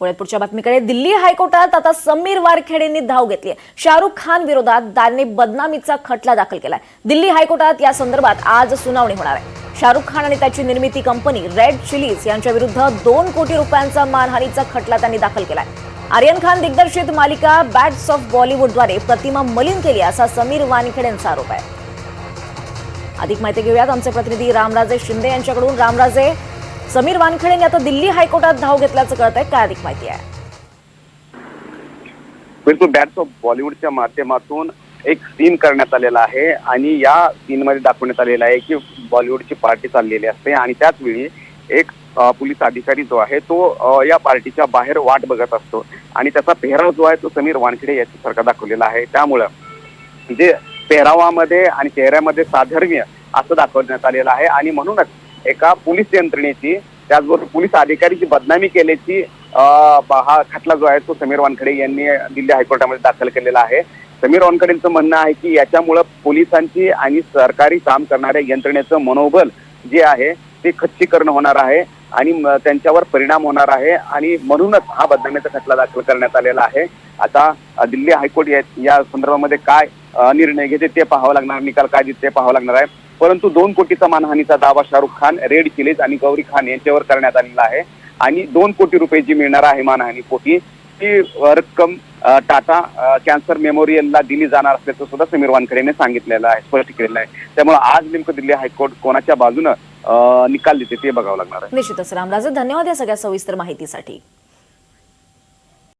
पुढच्या बातमीकडे दिल्ली हायकोर्टात आता समीर वारखेडेंनी धाव घेतली आहे. शाहरुख खान विरोधात दारने बदनामीचा खटला दाखल केलाय. दिल्ली हायकोर्टात या संदर्भात आज सुनावणी होणार आहे. शाहरुख खान आणि त्याची निर्मिती कंपनी रेड चिलीज यांच्या विरुद्ध दोन कोटी रुपयांचा मानहानीचा खटला त्यांनी दाखल केलाय. आर्यन खान दिग्दर्शित मालिका बॅट्स ऑफ बॉलिवूडद्वारे प्रतिमा मलिन केली असा समीर वानखेडेंचा आरोप आहे. अधिक माहिती घेऊयात. आमचे प्रतिनिधी रामराजे शिंदे यांच्याकडून. रामराजे समीर वानखेडेंनी आता दिल्ली हायकोर्टात धाव घेतल्याचं कळत आहे काय अधिक माहिती आहे? बिलकुल बॅट्स ऑफ बॉलिवूडच्या माध्यमातून एक सीन करण्यात आलेला आहे आणि या सीन मध्ये दाखवण्यात आलेलं आहे की बॉलिवूडची पार्टी चाललेली असते आणि त्याच वेळी एक पोलीस अधिकारी जो आहे तो या पार्टीच्या बाहेर वाट बघत असतो आणि त्याचा पेहराव जो आहे तो समीर वानखेडे याच्यासारखा दाखवलेला आहे. त्यामुळं जे पेहरावामध्ये आणि चेहऱ्यामध्ये साधर्म्य असं दाखवण्यात आलेलं आहे आणि म्हणूनच एका पोलीस यंत्रणेची त्याचबरोबर पोलीस अधिकारीची बदनामी केल्याची हा खटला जो आहे तो समीर वानखडे यांनी दिल्ली हायकोर्टामध्ये दाखल केलेला आहे. समीर वानखडेंचं म्हणणं आहे की याच्यामुळं पोलिसांची आणि सरकारी काम करणाऱ्या यंत्रणेचं मनोबल जे आहे ते खच्चीकरण होणार आहे आणि त्यांच्यावर परिणाम होणार आहे आणि म्हणूनच हा बदनामीचा खटला दाखल करण्यात आलेला आहे. आता दिल्ली हायकोर्ट या संदर्भामध्ये काय निर्णय घेते ते पाहावं लागणार निकाल काय देते ते पाहावं लागणार आहे. परंतु दोन कोटीचा मानहानीचा दावा शाहरुख खान रेड चिलेज आणि गौरी खान यांच्यावर करण्यात आलेला आहे. आणि दोन कोटी रुपये जी मिळणार आहे मानहानी पोटी ती रक्कम टाटा कॅन्सर मेमोरियलला दिली जाणार असल्याचं सुद्धा समीर वानखडेने सांगितलेलं आहे स्पष्ट केलेलं आहे. त्यामुळे आज नेमकं दिल्ली हायकोर्ट कोणाच्या बाजूनं निकाल देते ते बघावं लागणार आहे. निश्चितच रामराजे धन्यवाद या सगळ्या सविस्तर माहितीसाठी.